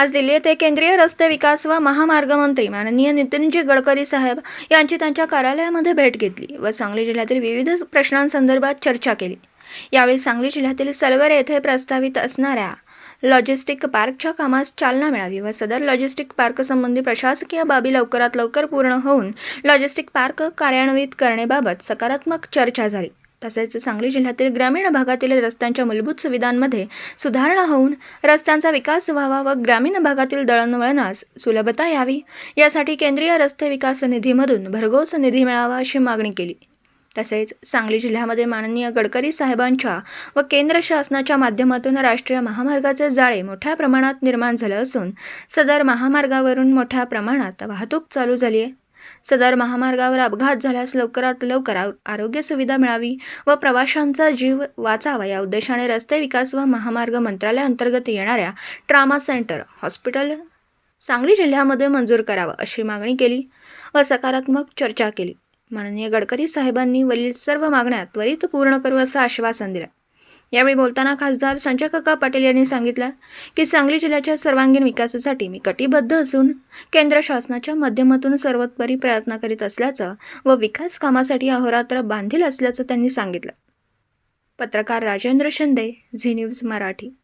आज दिल्ली येथे केंद्रीय रस्ते विकास व महामार्ग मंत्री माननीय नितीनजी गडकरी साहेब यांची त्यांच्या कार्यालयामध्ये भेट घेतली व सांगली जिल्ह्यातील विविध प्रश्नांसंदर्भात चर्चा केली. यावेळी सांगली जिल्ह्यातील सलगर येथे प्रस्तावित असणाऱ्या लॉजिस्टिक पार्कच्या कामास चालना मिळावी व सदर लॉजिस्टिक पार्क संबंधी प्रशासकीय बाबी लवकरात लवकर पूर्ण होऊन लॉजिस्टिक पार्क कार्यान्वित करण्याबाबत सकारात्मक चर्चा झाली. तसेच सांगली जिल्ह्यातील ग्रामीण भागातील रस्त्यांच्या मूलभूत सुविधांमध्ये सुधारणा होऊन रस्त्यांचा विकास व्हावा व ग्रामीण भागातील दळणवळणास सुलभता यावी. यासाठी केंद्रीय रस्ते विकास निधीमधून भरघोस निधी मिळावा अशी मागणी केली. तसेच सांगली जिल्ह्यामध्ये माननीय गडकरी साहेबांच्या व केंद्र शासनाच्या माध्यमातून राष्ट्रीय महामार्गाचे जाळे मोठ्या प्रमाणात निर्माण झालं असून सदर महामार्गावरून मोठ्या प्रमाणात वाहतूक चालू झाली आहे. सदर महामार्गावर अपघात झाल्यास लवकरात लवकर आरोग्य सुविधा मिळावी व प्रवाशांचा जीव वाचावा. या उद्देशाने रस्ते विकास व महामार्ग मंत्रालयाअंतर्गत येणाऱ्या ट्रामा सेंटर हॉस्पिटल सांगली जिल्ह्यामध्ये मंजूर करावं अशी मागणी केली व सकारात्मक चर्चा केली. माननीय गडकरी साहेबांनी वरील सर्व मागण्या त्वरित पूर्ण करू असं आश्वासन दिलं. यावेळी बोलताना खासदार संजय काका पाटील यांनी सांगितलं की सांगली जिल्ह्याच्या सर्वांगीण विकासासाठी मी कटिबद्ध असून केंद्र शासनाच्या माध्यमातून सर्वोत्परी प्रयत्न करीत असल्याचं व विकास कामासाठी अहोरात्र बांधील असल्याचं त्यांनी सांगितलं. पत्रकार राजेंद्र शिंदे झी न्यूज मराठी.